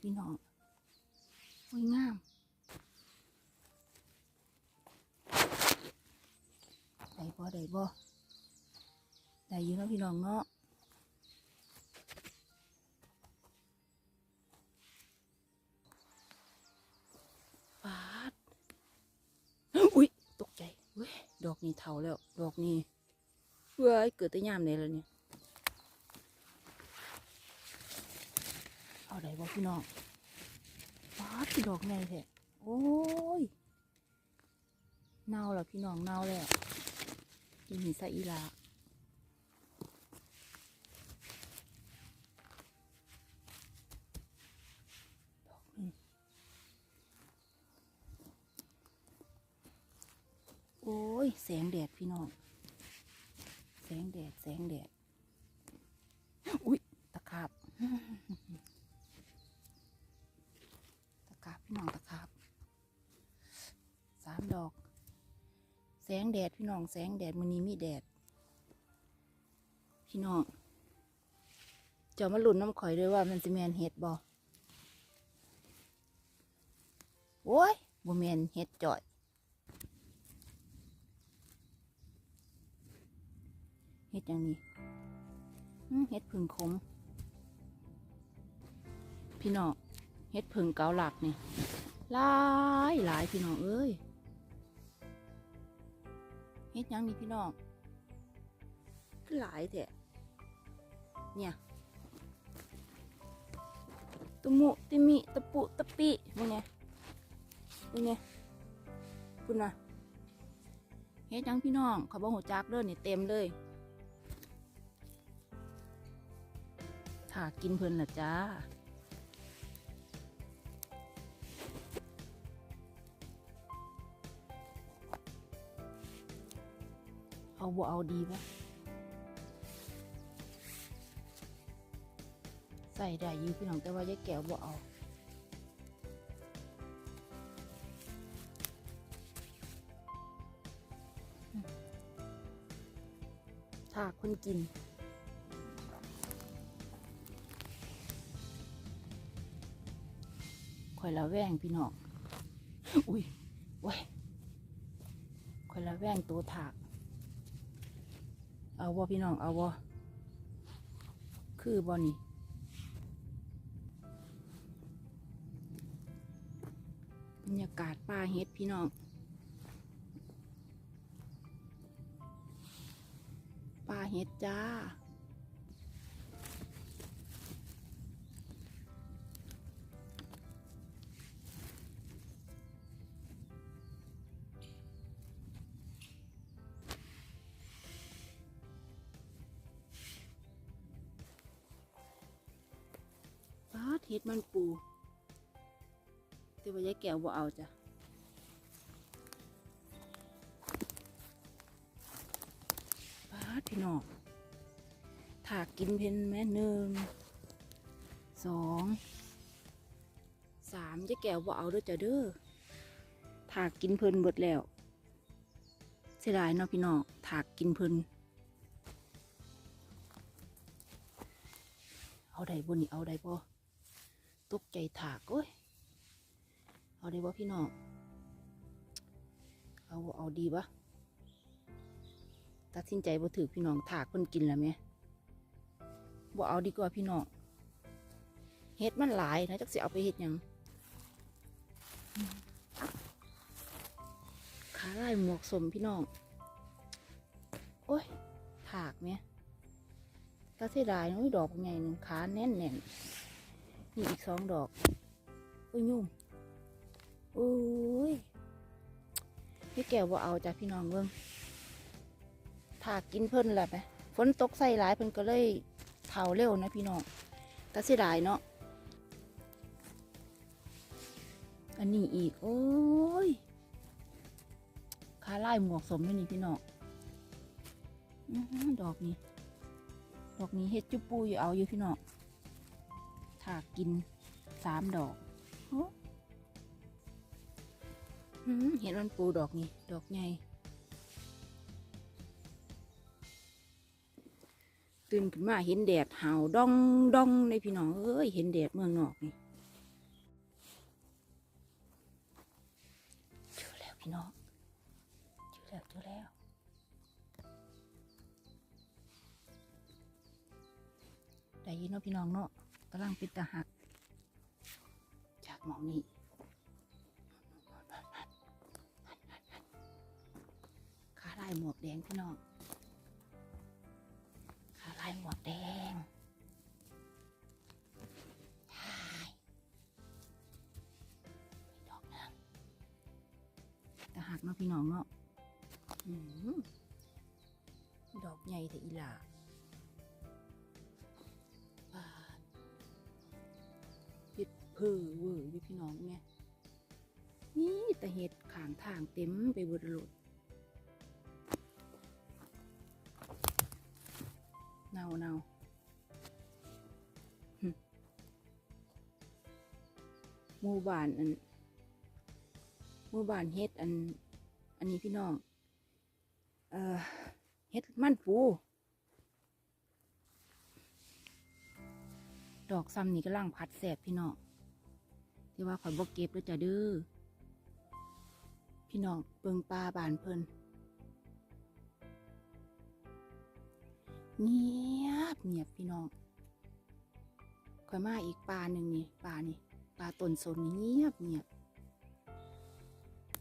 พี่น้องสวยงามได้บ่ได้บ่ได้อยู่เนาะพี่น้องเนาะปาดอุ้ยตกใจเว้ยดอกนี้เท่าแล้ว ดอกนี้เว้ยเกิดแต่ยามไหนแล้วเนี่ย เอา ได้บ่พี่น้องว้าพี่ดอกไงแท้โอ้ยเน่าแล้วพี่น้องเน่าแล้วกินหินใส่อีลาดอกนึ่โอ้ย แสงแดดพี่น้อง แสงแดด แสงแดด อุ๊ยตะขาบ พี่น้องตะขาบสามดอก แสงแดดพี่น้องแสงแดดมันนี้มีแดด พี่น้องจ้ามาหลุนน้ำข่อยด้วยว่ามันจะแมนเห็ดบ่โอ้ยบ่แมนเห็ดจ่อยเห็ดอย่างนี้เห็ดผึ่งขม พี่น้อง เฮ็ดผึ่งเกาหลักนี่หลายหลายพี่น้องเอ้ยเฮ็ดยังนี่พี่น้องคือหลายแท้เนี่ยตุมุติมิตะปุตะปิมึงเนี่ยมึงเนี่ยคุณนะเฮ็ดยังพี่น้องเขาบอกหัวจักเด้อนี่เต็มเลยถ้ากินเพลินล่ะจ้า เอาบ่เอาดีปะใส่ได้อยู่พี่น้องแต่ว่ายายแก้วบ่เอาถ้าคนกินข่อยละแวงพี่น้อง อุ้ยว้ยข่อยละแวงตัวถาก เอาบ่พี่น้อง เอาบ่คือบอนี่บรรยากาศป่าเฮ็ดพี่น้องป่าเฮ็ดจ้า เฮ็ดมันปู แต่ว่ายายแก้วบ่เอาจ้ะป้าพี่น้องถากกินเพนแม่หนึ่งสองสามยายแก้วบ่เอาเด้อจ้ะเด้อถากกินเพลินเบิดแล้วเสียดายเนาะพี่น้องถากกินเพลินเอาได้บ่นี่เอาได้บ่ ตกใจถากโอ้ย เอาได้บ่พี่น้อง เอาเอาดีปะตัดสินใจบ่ถือพี่น้องถากเพิ่นกินแล้วไหมบ่เอาดีกว่าพี่น้องเฮ็ดมันหลายนะจักสิเอาไปเฮ็ดยังขาลายหมวกสมพี่น้อง โอ้ย ถากไหมตาเสียดายน้อยดอกใหญ่หนึ่งขาแน่นแน่น นี่อีกสองดอกอุ้ยยุ่งอุ้ยพี่แก้วว่าเอาจ้ะพี่น้องเบิ่งถากินเพิ่นแหละไปฝนตกใส่หลายเพิ่นก็เลยเผาเร็วนะพี่น้องตาเสียดายเนาะอันนี้อีก โอ้ยขาไล่หมวกสมด้วยนี่พี่น้องดอกนี้ ดอกนี้เฮ็ดจุปูอยู่เอาอยู่พี่น้อง่ะกินสามดอกเห็นมันปูดอกนี่ดอกใหญ่ตื่นขึ้นมาเห็นแดดเห่าดองดองในพี่น้องเอ้ยเห็นแดดเมืองนอกนี่เจอแล้วพี่น้องเจอแล้วเจอแล้วได้ยินเนาะพี่น้องเนาะ กำลังป็นตาหัก จากหมองนี้ขาลายหมวกแดงพี่น้องขาลายหมวกแดงใช่ไปดอกนางตาหักเนาะพี่น้องเนาะดอกใหญ่แต่อีหลา เห็ดเพื่อเวอร์อยู่พี่น้องเนี่ยนี่แต่เห็ดขางทางเต็มไปหมดเลยเนาเนาหึหมู่บ้านอันหมู่บ้านเฮ็ดอัน อันนี้พี่น้อง เอ่อเฮ็ดมันปู ดอกซ้ำนี่ก็ล่างพัดแสบพี่น้อง ที่ว่าข่อยบอกเก็บแล้วจะเด้อพี่น้องเบิงปลาบานเพิ่นเงียบเงียบพี่น้องข่อยมาอีกปลาหนึ่งนี่ปลานี่ปลาตนสนนี่เงียบเงียบ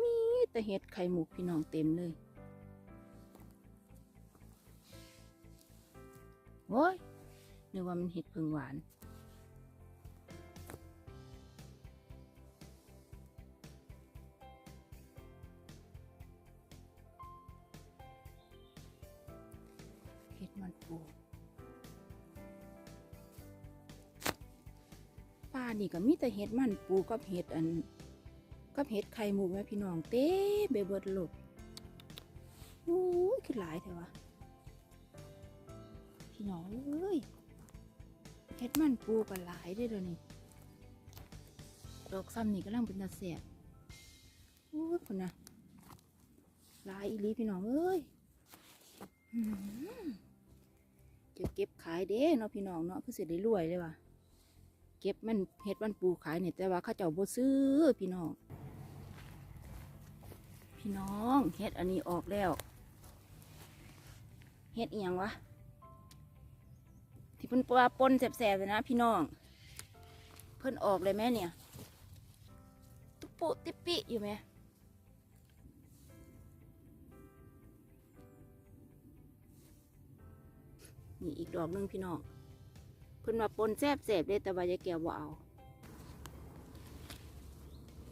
มีแต่เห็ดไข่หมูพี่น้องเต็มเลยโอ้ยนึกว่ามันเห็ดผึ่งหวานานี่ก็มีแต่เห็ดมันปูกับเห็ดอันกับเห็ดไข่หมูแม่พี่น้องเต้เบเบิดโหลดอู้ยคือหลายแถวะพี่น้องเอ้ยเห็ดมันปูก็หลายได้เลยวนี่ดอกซ้ำนี่กำลังเป็นตาเสียบอู้ยคนนะหลายอีลีพี่น้องเอ้ยจะเก็บขายเด้เนาะพี่น้องเนาะคือสิได้รวยเลยว่ะ เก็บมันเฮ็ดมันปูขายเนี่ยแต่ว่าเขาเจ้าบ่ซื้อพี่น้อง พี่น้องเฮ็ดอันนี้ออกแล้วเฮ็ดเอียงวะที่เพิ่นปลาปนแสบๆเลยนะพี่น้อง เพิ่นออกเลยแม่เนี่ยตุปุติปิอยู่ไหมนี่อีกดอกหนึงพี่น้อง เพิ่นมาปนแซบแสบเลยแต่ว่ายายแก้วบ่เอา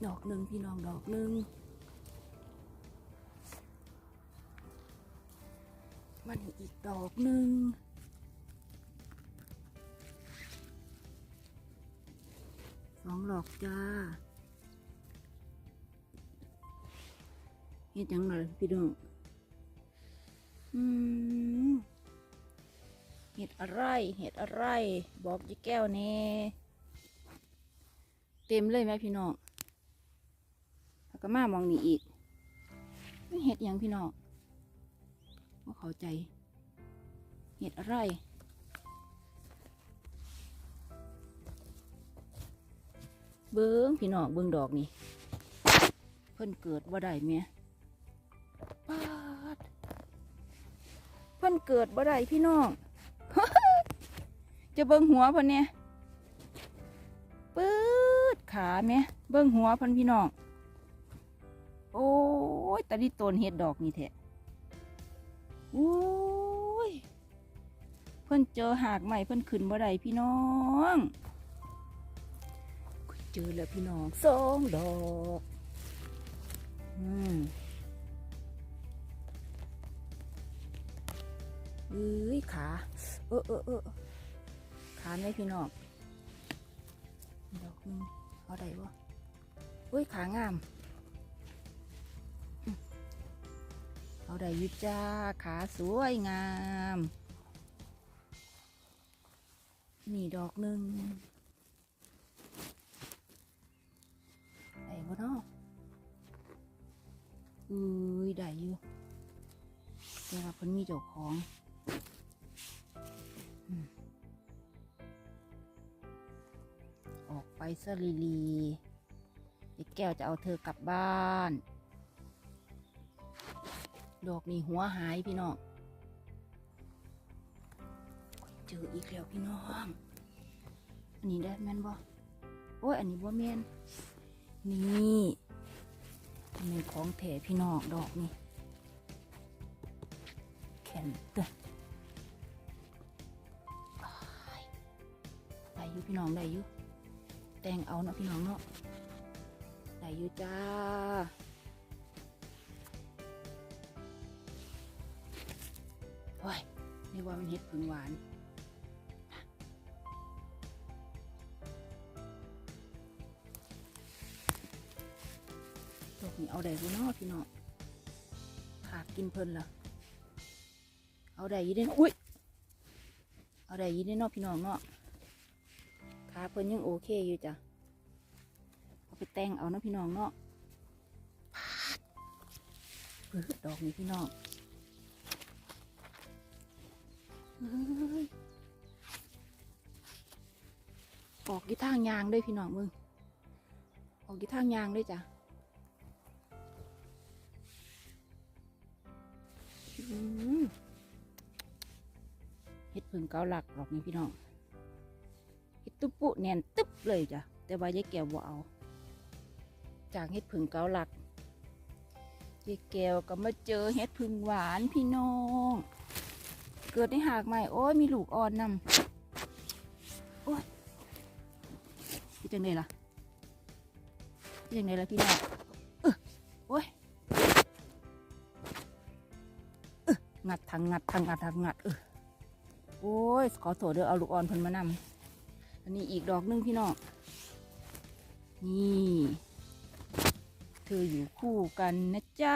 ดอกหนึ่งพี่น้องดอกหนึ่งมันอีกดอกหนึ่งสองดอกจ้าเฮ็ดจังเลยพี่น้องอืม เห็ดอะไร เห็ดอะไร บอกยี่แก้วแน่เต็มเลยไหมพี่น้องแล้วก็มามองนี่อีกไม่เห็ดยังพี่น้องว่าเข้าใจ เห็ดอะไรเบิ้งพี่น้องเบิ้งดอกนี่ เพิ่นเกิดว่าได้เมียปาดเพิ่นเกิดบ่ได้พี่น้อง จะเบิ่งหัวพิ่นเนี่ยปื๊ดขาแม่เบิ่งหัวพิ่นพี่น้อง โอ้ยตาดิตนเห็ดดอกนี่แท้โอ้ย เพิ่นเจอหากใหม่เพิ่นขึ้นบ่ได้พี่น้องเจอแล้วพี่น้องสองดอกอืมเอ้ยขา เออเออเออ ขาไหมพี่น้องดอกหนึงเอาได้บ่เฮ้ยขางาม เอาได้อยุจ้าขาสวยงาม นี่ดอกหนึ่งได้บ่เนาะเอ้ยได้อยู่แต่ว่าเพิ่นมีเจ้าของ ออกไปซะลีลีเด็กแก้วจะเอาเธอกลับบ้าน ดอกนี่หัวหายพี่น้องเจออีกแล้วพี่น้อง อันนี้ได้แม่นบ่โอ้ยอันนี้บ่แม่นนี่อันนี้ของแถพี่น้องดอกนี่แข็งเกินอ้ได้อยู่พี่น้องได้อยู่ แต่งเอาเนาะพี่น้องเนาะได้อยู่จ้าโอ้ยนี่ว่ามันเห็ดผึ่งหวานดอกนี้เอาได้บ่เนาะพี่น้องขาดกินเพิ่นล่ะเอาได้ยีได้เนาะอุ้ย เอาได้ยีได้เนาะพี่น้องเนาะ ขาเพิ่นยังโอเคอยู่จ้ะเอาไปแต่งเอานาะพี่น้องเนาะพาดเปิดดอกนี้พี่น้องออกกี่ทางยางด้วยพี่น้องมึง ออกกี่ทางยางด้วยจ้ะเห็ดผึ่งเกาหลักหรอกนี่พี่น้อง ตุ๊ปุแน่นตึ๊บเลยจ้ะแต่ว่ายายแก้วบ่เอา จากเห็ดผึ่งเกาหลักยายแก้วก็มาเจอเห็ดผึ่งหวานพี่น้อง เกิดในหากใหม่โอ้ยมีลูกอ่อนนำโอ้ยพี่จังไดล่ะพี่จังไดล่ะพี่น้องเออโอ้ยงัดทางงัดทางงัดทางงัดเออโอ้ยขอโทษเด้อเอาลูกอ่อนเพิ่นมานำ อันนี้อีกดอกหนึงพี่น้อง นี่ เธออยู่คู่กันนะจ๊ะ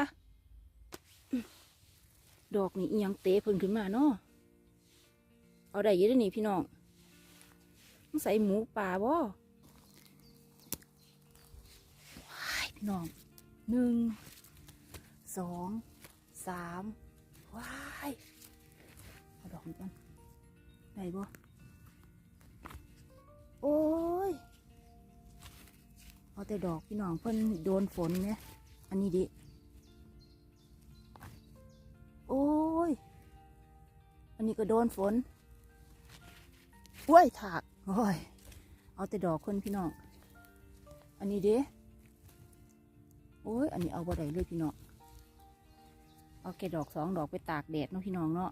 ดอกนี้ยังเตะเพิ่นขึ้นมาเนาะ เอาได้ยี่ได้นี่พี่น้องต้องใส่หมูป่าบ่ว้ายพี่น้องหนึ่ง สอง สามว้าย เอาดอกนี้ก่อนได้บ่ โอ้ย เอาแต่ดอกพี่น้องเพิ่นโดนฝนเนี่ย อันนี้ดิ โอ้ย อันนี้ก็โดนฝนโอ้ยถาก โอ้ย เอาแต่ดอกคนพี่น้อง อันนี้เด้โอ้ย อันนี้เอาบ่ได้เลยพี่น้อง เอาแค่ดอกสองดอกไปตากแดดเนาะพี่น้องเนาะ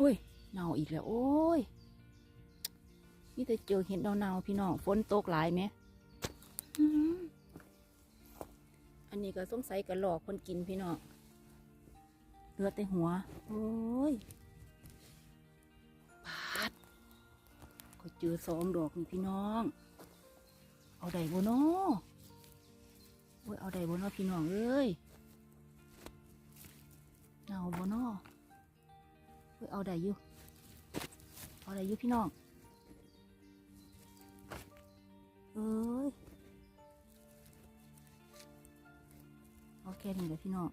อ้ยเน่าอีกแล้ว โอ้ยนี่แต่เจอเห็ดเน่าๆพี่น้องฝนตกหลายไหมอันนี้ก็สงสัยกันหลอกคนกินพี่น้องเลือแต่หัว โอ้ยปาดก็เจอสองดอกนี่พี่น้อง เอาได้บ่เนาะโอ้ยเอาได้บนว่าพี่น้องเอ้ยเอาบนนอโอ้ย เอาได้อยู่เอาได้อยู่พี่น้อง เอ้ย เอาแค่นี้เลยพี่น้อง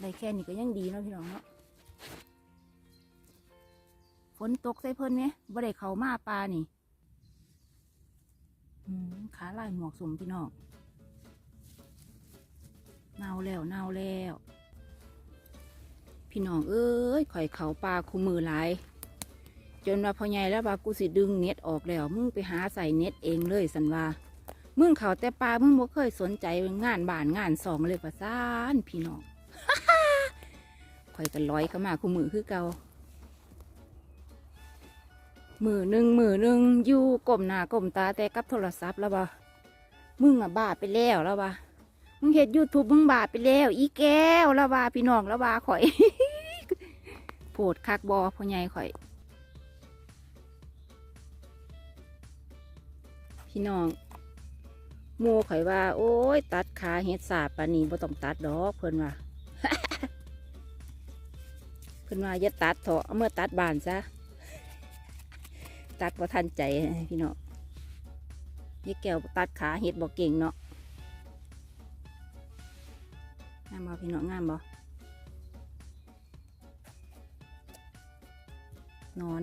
ได้แค่นี้ก็ยังดีเนาะพี่น้องเนาะ ฝนตกใส่เพิ่นไหมบ่ได้เขามาปลานี่ขาลายหมวกสมพี่น้องเนาแล้วเนาแล้ว พี่น้องเอ้ยข่อยเขาปลาคูมือหลายจนว่าพอใหญ่แล้วว่ากูสิดึงเน็ตออกแล้ว มึงไปหาใส่เน็ตเองเลยสันว่ามึงเขาแต่ปลามึงบ่เคยสนใจงานบ้านงานสองเลยประสานพี่น้องข่อยกันร้อยเข้ามาคูมือคือเก่ามือหนึ่งมือหนึ่งอยู่ก้มหน้าก้มตาแต่กับโทรศัพท์แล้วบ่มึงอะบ้าไปแล้วแล้วบ่มึงเห็นยูทูบมึงบ้าไปแล้ว อีแก้วแล้วบ่พี่น้องแล้วบ่ข่อย โผดคักบอพ่อใหญ่ข่อย พี่น้องมูข่อยว่า โอ้ย ตัดขาเฮ็ดสาบปานีบ่ต้องตัดดอกเพิ่นว่าเพิ่นว่าอย่าตัดเถอะเมื่อตัดบานซะตัดว่าทันใจพี่เนาะยี่แก้วตัดขาเห็ดบอกเก่งเนาะงามบ่พี่เนาะงามบ่ นอน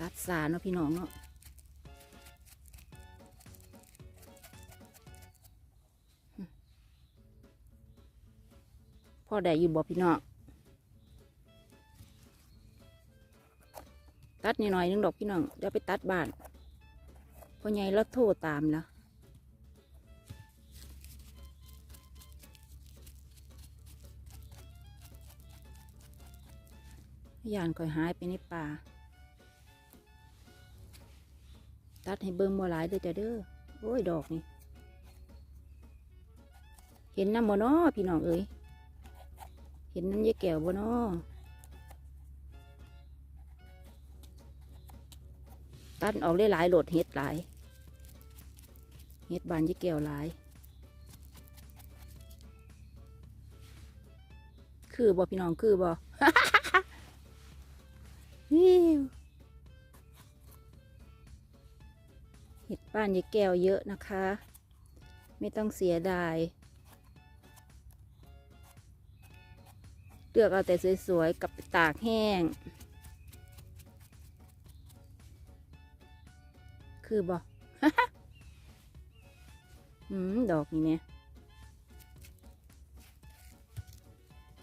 ตัดสาเนาะพี่น้องเนาะพ่อได้อยู่บ่พี่น้องตัดนิดหน่อยนึงดอกพี่น้องเดี๋ยวไปตัดบ้านพ่อใหญ่แล้วโทรตามแล้ว พยานคอยหายไปในป่า ตัดให้เบิ่งบ่หลายเด้อจ้ะเด้อ โอ้ย ดอกนี่ เห็นน้ำบ่น้อพี่น้องเอ้ย เห็นน้ำยายแก้วบ่น้อตัดออกได้หลายโหลดเห็ดหลาย เห็ดบานยายแก้วหลาย คือบ่พี่น้องคือบ่ เห็ดบ้านยายแก้วเยอะนะคะ ไม่ต้องเสียดายเลือกเอาแต่สวยๆกับไปตากแห้ง คือบ่อืม ดอกนี่เนี่ย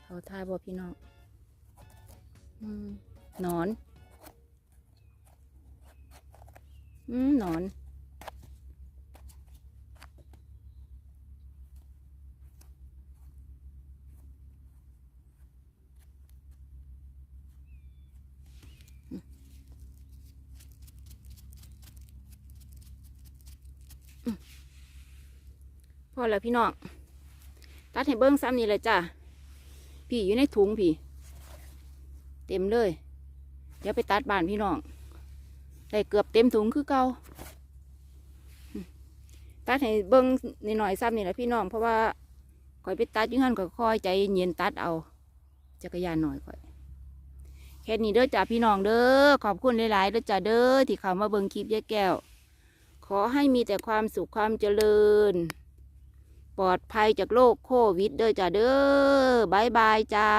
เขาทายบ่พี่น้อง อืม นอน อืมนอน พอแล้วพี่น้อง ตัดให้เบิ้งซ้ำนี่เลยจ้ะ พี่อยู่ในถุงพี่ เต็มเลย เดี๋ยวไปตัดบานพี่น้องได้เกือบเต็มถุงคือเก่าตัดให้เบิ้งนิดหน่อยซ้ำนี่แหละพี่น้องเพราะว่าคอยไปตัดยื่หันก็คอยใจเย็นตัดเอาจักรยานหน่อยค่อยแค่นี้เด้อจ้าพี่น้องเด้อขอบคุณหลายๆเด้อจ้าเด้อที่เข้ามาเบิ่งคลิปยายแก้ว ขอให้มีแต่ความสุขความเจริญ ปลอดภัยจากโรคโควิดเด้อจ้าเด้อบายบายจ้า